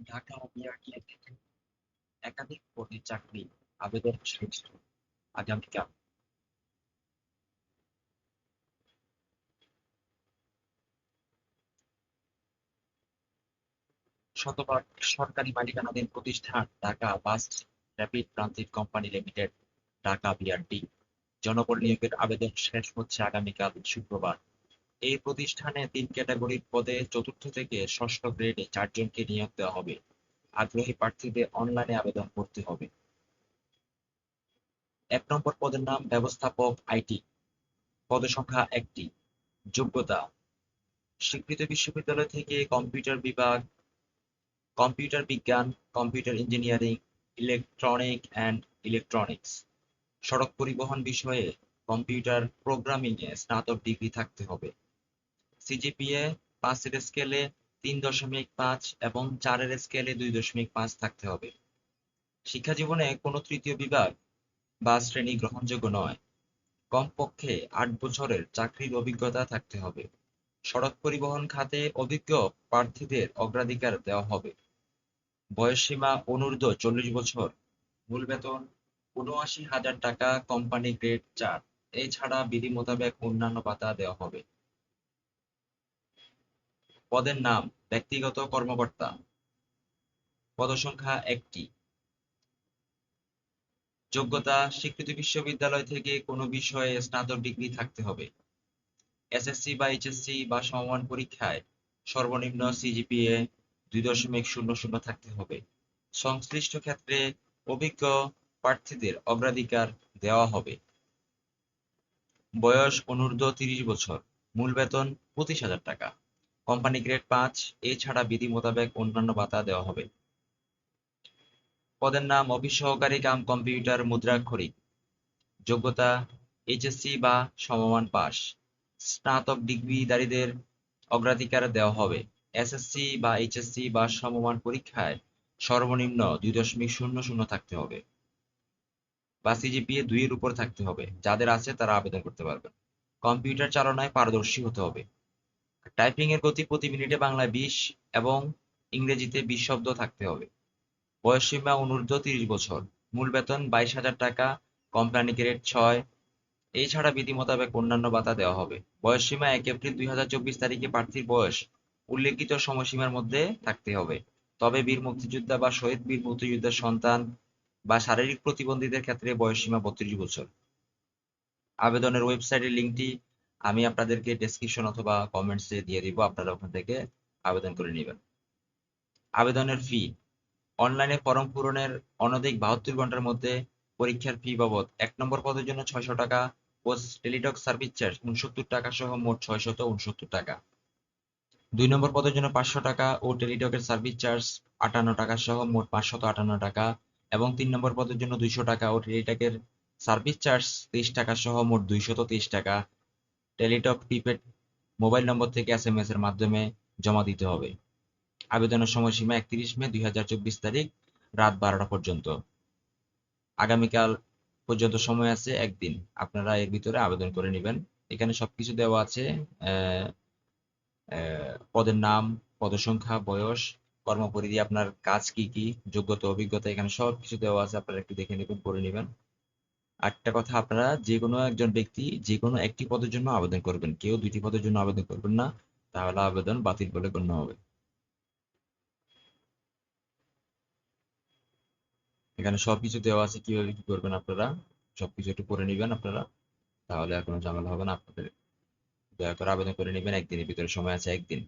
Dhaka BRTA থেকে একাধিক পদে চাকরি আবেদন শেষ আগামীকাল শতভাগ সরকারি মালিকানাধীন প্রতিষ্ঠান Dhaka bus rapid transit company limited, Dhaka BRT. জনবল নিয়োগের আবেদন শেষ হচ্ছে আগামীকাল শুক্রবার। এই প্রতিষ্ঠানে তিন ক্যাটাগরির পদে চতুর্থ থেকে ষষ্ঠ গ্রেডে চারজনকে নিয়োগ দেওয়া হবে। আগ্রহী প্রার্থীদের অনলাইনে আবেদন করতে হবে। এক নম্বর পদের নাম ব্যবস্থাপক আইটি। পদসংখ্যা একটি। যোগ্যতা। স্বীকৃত বিশ্ববিদ্যালয় থেকে কম্পিউটার বিভাগ, কম্পিউটার বিজ্ঞান, computer engineering, electronic and electronics. সড়ক পরিবহন বিষয়ে কম্পিউটার প্রোগ্রামিং এ স্নাতক ডিগ্রি থাকতে হবে। সিজিপিএ পাঁচের স্কেলে তিন দশমিক পাঁচ এবং চারের স্কেলে দুই দশমিক পাঁচ থাকতে হবে। শিক্ষা জীবনে কোনো তৃতীয় বিভাগ বা শ্রেণি গ্রহণযোগ্য নয়। কমপক্ষে আট বছরের চাকরির অভিজ্ঞতা থাকতে হবে। সড়ক পরিবহন খাতে অভিজ্ঞ প্রার্থীদের অগ্রাধিকার দেওয়া হবে। বয়সসীমা অনূর্ধ্ব চল্লিশ বছর, মূল বেতন উনআশি হাজার টাকা, কোম্পানি গ্রেড চার। এছাড়া বিধি মোতাবেক অন্যান্য ভাতা দেওয়া হবে। পদের নাম ব্যক্তিগত কর্মকর্তা। পদসংখ্যা একটি। যোগ্যতা, স্বীকৃত বিশ্ববিদ্যালয় থেকে কোনো বিষয়ে স্নাতক ডিগ্রি থাকতে হবে। এসএসসি বা এইচএসসি বা সমমান পরীক্ষায় সর্বনিম্ন সিজিপিএ দুই দশমিক শূন্য শূন্য থাকতে হবে। সংশ্লিষ্ট ক্ষেত্রে অভিজ্ঞ প্রার্থীদের অগ্রাধিকার দেওয়া হবে। বয়স অনূর্ধ্ব তিরিশ বছর। মূল বেতন পঁচিশ হাজার টাকা। কোম্পানি গ্রেড পাঁচ, এছাড়া বিধি মোতাবেক অন্যান্য ভাতা দেওয়া হবে। পদের নাম অফিস সহকারী কাম কম্পিউটার মুদ্রাক্ষরিক যোগ্যতা, এইচএসসি বা সমমান পাস। স্নাতক ডিগ্রিধারীদের অগ্রাধিকার দেওয়া হবে। এসএসসি বা এইচএসসি বা সমমান পরীক্ষায় সর্বনিম্ন দুই দশমিক শূন্য শূন্য থাকতে হবে। বা সিজিপিএ দুইয়ের উপর থাকতে হবে। যাদের আছে তারা আবেদন করতে পারবেন। কম্পিউটার চালনায় পারদর্শী হতে হবে। টাইপিং এর গতি প্রতি মিনিটে বাংলায় বিশ এবং ইংরেজিতে বিশ শব্দ থাকতে হবে। বয়সসীমা অনূর্ধ্ব তিরিশ বছর। মূল বেতন বাইশ হাজার টাকা, কোম্পানি গ্রেড ছয়। এছাড়া বিধি মোতাবেক অন্যান্য ভাতা দেওয়া হবে। বয়সসীমা এক এপ্রিল দুই হাজার চব্বিশ তারিখে প্রার্থীর বয়স। উল্লেখিত সময়সীমার মধ্যে থাকতে হবে। তবে বীর মুক্তিযোদ্ধা বা শহীদ বীর মুক্তিযোদ্ধার সন্তান বা শারীরিক প্রতিবন্ধীদের ক্ষেত্রে বয়সসীমা বত্রিশ বছর। আবেদনের ওয়েবসাইটের লিঙ্কটি আমি আপনাদেরকে ডেসক্রিপশন অথবা কমেন্টসে দিয়ে দিব, আপনারা ওখান থেকে আবেদন করে নেবেন। আবেদনের ফি অনলাইনে ফর্ম পূরণের অনধিক বাহাত্তর ঘণ্টার মধ্যে পরীক্ষার ফি বাবদ এক নম্বর পদের জন্য ছয়শো টাকা, পোস্ট টেলিটক সার্ভিস চার্জ উনসত্তর টাকা সহ মোট ছয়শত উনসত্তর টাকা। দুই নম্বর পদের জন্য পাঁচশো টাকা ও টেলিটকের সার্ভিস চার্জ আটান্ন টাকা সহ মোট পাঁচশত আটান্ন টাকা এবং তিন নম্বর পদের জন্য দুইশো টাকা ও টেলিটকের সার্ভিস চার্জ তেইশ টাকা সহ মোট দুইশত তেইশ টাকা টেলিটক প্রিপেড মোবাইল নম্বর থেকে এস এম এস এর মাধ্যমে জমা দিতে হবে। আবেদনের সময়সীমা একত্রিশ মে দুই হাজার চব্বিশ তারিখ, রাত বারোটা পর্যন্ত। আগামীকাল পর্যন্ত সময় আছে একদিন। আপনারা এর ভিতরে আবেদন করে নেবেন। এখানে সবকিছু দেওয়া আছে। পদের নাম, পদসংখ্যা, বয়স, কর্মপরিধি, আপনার কাজ কি কি, যোগ্যতা, অভিজ্ঞতা, এখানে সব কিছু দেওয়া আছে। আপনারা একটু দেখে নেবেন, পড়ে নেবেন। একটা কথা আপনারা যে কোনো একজন ব্যক্তি যে কোনো একটি পদের জন্য আবেদন করবেন। কেউ দুইটি পদের জন্য আবেদন করবেন না, তাহলে আবেদন বাতিল বলে গণ্য হবে। এখানে সবকিছু দেওয়া আছে, কীভাবে কি করবেন আপনারা? সবকিছু একটু করে নেবেন আপনারা, তাহলে আর কোনো ঝামেলা হবে না। আপনাদের দয়া করে আবেদন করে নেবেন, একদিনের ভিতরে সময় আছে একদিন।